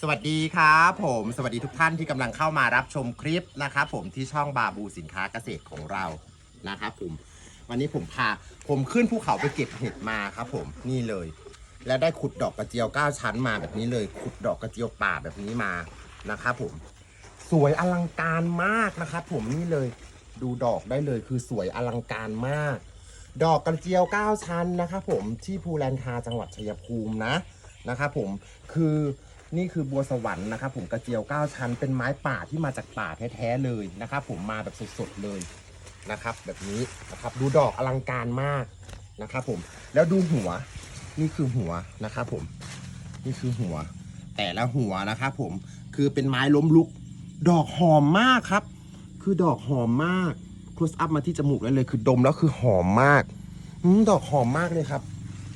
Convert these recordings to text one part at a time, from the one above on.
สวัสดีครับผมสวัสดีทุกท่านที่กำลังเข้ามารับชมคลิปนะครับผมที่ช่องบาบูสินค้าเกษตรของเรานะครับผมวันนี้ผมพาผมขึ้นภูเขาไปเก็บเห็ดมาครับผมนี่เลย และได้ขุดดอกกระเจียว 9 ชั้นมาแบบนี้เลย ขุดดอกกระเจียวป่าแบบนี้มานะครับผมสวยอลังการมากนะครับผมนี่เลยดูดอกได้เลยคือสวยอลังการมาก ดอกกระเจียว 9 ชั้นนะครับผมที่ภูแลนคาจังหวัดชัยภูมินะนะครับผมคือ นี่คือบัวสวรรค์นะครับผมกระเจียว 9 ชั้น เป็นไม้ป่าที่มาจากป่าแท้ๆเลยนะครับผมมาแบบสดๆเลยนะครับ แบบนี้นะครับดูดอกอลังการมากนะครับผมแล้วดูหัวนี่คือหัวนะครับผมนี่คือหัว แต่ละหัวนะครับผมคือเป็นไม้ล้มลุก ดอกหอมมากครับ คือดอกหอมมาก close up มาที่จมูกได้เลยคือดมแล้วคือหอมมากอืดอกหอมมากเลยครับ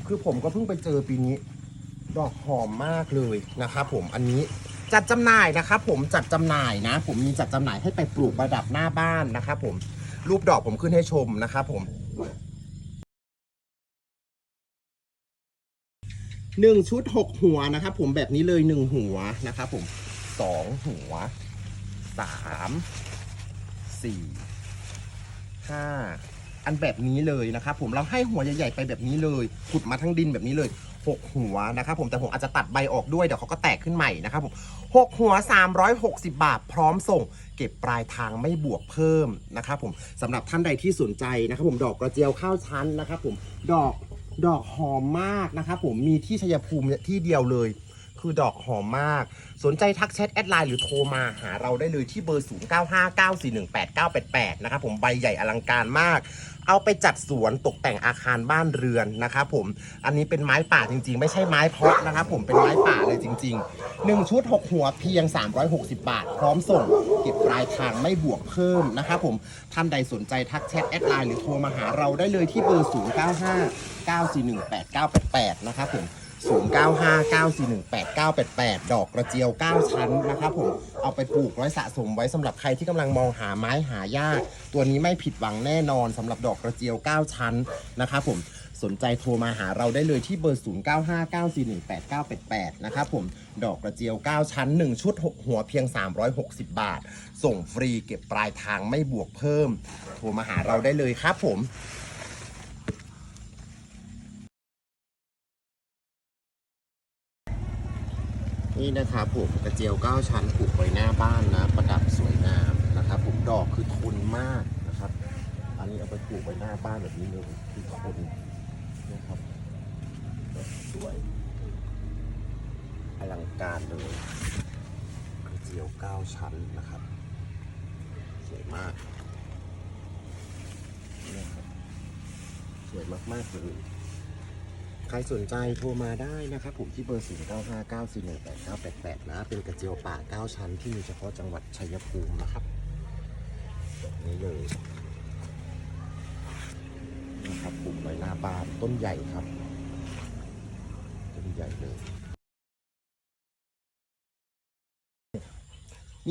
คือผมก็เพิ่งไปเจอปีนี้ ดอกหอมมากเลยนะครับผมอันนี้จัดจำหน่ายนะครับผมจัดจำหน่ายนะ ผมมีจัดจำหน่ายให้ไปปลูกประดับหน้าบ้านนะครับผมรูปดอกผมขึ้นให้ชมนะครับผมหนึ่งชุดหกหัวนะครับผมแบบนี้เลยหนึ่งหัวนะครับผมสองหัวสามสี่ห้า อันแบบนี้เลยนะครับผมเราให้หัวใหญ่ๆไปแบบนี้เลยขุดมาทั้งดินแบบนี้เลยหกหัวนะครับผมแต่ผมอาจจะตัดใบออกด้วยเดี๋ยวเขาก็แตกขึ้นใหม่นะครับผมหกหัว 360 บาท พร้อมส่ง เก็บปลายทางไม่บวกเพิ่มนะครับผมสำหรับท่านใดที่สนใจนะครับผมดอกกระเจียวข้าวชั้นนะครับผมดอกดอกหอมมากนะครับผมมีที่ชัยภูมิที่เดียวเลย คือดอกหอมมาก สนใจทักแชทแอดไลน์หรือโทรมาหาเราได้เลยที่เบอร์ 0959418988 นะครับผมใบใหญ่อลังการมาก เอาไปจัดสวนตกแต่งอาคารบ้านเรือนนะครับผม อันนี้เป็นไม้ป่าจริง ๆ ไม่ใช่ไม้เพาะนะครับผมเป็นไม้ป่าเลยจริง ๆ 1 ชุด 6 หัวเพียง 360 บาท พร้อมส่ง เก็บปลายทางไม่บวกเพิ่มนะครับผมท่านใดสนใจทักแชทแอดไลน์หรือโทรมาหาเราได้เลยที่เบอร์ 0959418988 นะครับผม 0959418988 ดอกกระเจียว 9 ชั้นนะครับผมเอาไปปลูกไว้สะสมไว้สำหรับใครที่กำลังมองหาไม้หายาก ตัวนี้ไม่ผิดหวังแน่นอนสำหรับดอกกระเจียว 9 ชั้นนะครับผมสนใจโทรมาหาเราได้เลยที่เบอร์ 0959418988 นะครับผมดอกกระเจียว 9 ชั้น 1 ชุด 6 หัวเพียง 360 บาท ส่งฟรีเก็บปลายทางไม่บวกเพิ่ม โทรมาหาเราได้เลยครับผม นี่นะครับผมกระเจียว 9 ชั้นปลูกไว้หน้าบ้านนะ ประดับสวยงามนะครับผมดอกคือทนมากนะครับ อันนี้เอาไปปลูกไว้หน้าบ้านแบบนี้เลยคือทนนะครับสวยอลังการเลยกระเจียว 9 ชั้นนะครับ สวยมากนี่นะครับสวยมากๆเลย ใครสนใจโทรมาได้นะครับผมที่เบอร์ 0 9 5 9 4 1 8 9 8 8 นะ เป็นกระเจียวป่า 9 ชั้นที่มีเฉพาะจังหวัดชัยภูมินะครับ นี่เลยนะครับปลูกไว้หน้าบ้านต้นใหญ่ครับ ต้นใหญ่เลย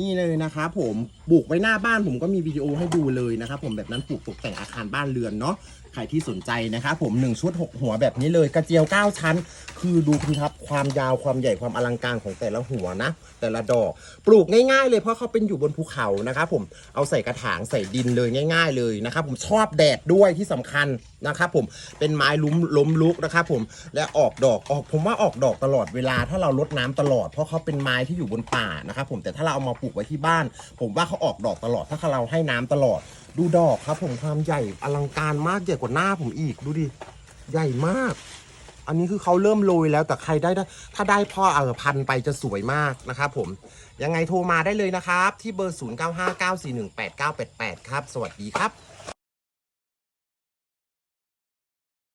นี่เลยนะครับผมปลูกไว้หน้าบ้านผมก็มีวิดีโอให้ดูเลยนะครับผมแบบนั้นปลูกตกแต่งอาคารบ้านเรือนเนาะใครที่สนใจนะครับผม1ชุด6 หัวแบบนี้เลยกระเจียว 9 ชั้น คือดูคุณครับความยาวความใหญ่ความอลังการของแต่ละหัวนะ แต่ละดอก ปลูกง่ายๆเลยเพราะเขาเป็นอยู่บนภูเขานะครับผมเอาใส่กระถางใส่ดินเลยง่าย ๆ เลยนะครับผมชอบแดดด้วยที่สำคัญนะครับผมเป็นไม้ล้มล้มลุกนะครับผมและออกดอกออกผมว่าออกดอกตลอดเวลาถ้าเราลดน้ำตลอด เพราะเขาเป็นไม้ที่อยู่บนป่านะครับผมแต่ถ้าเราเอามาปลูกไว้ที่บ้าน ผมว่าเขาออกดอกตลอดถ้าเราให้น้ำตลอด ดูดอกครับ ผมความใหญ่อลังการมากใหญ่กว่าหน้าผมอีกดูดิใหญ่มาก อันนี้คือเขาเริ่มโรยแล้วแต่ใครได้ได้ ถ้าได้พ่อเออพันไปจะสวยมากนะครับผมยังไงโทรมาได้เลยนะครับ ที่เบอร์ 0959418988 ครับ สวัสดีครับ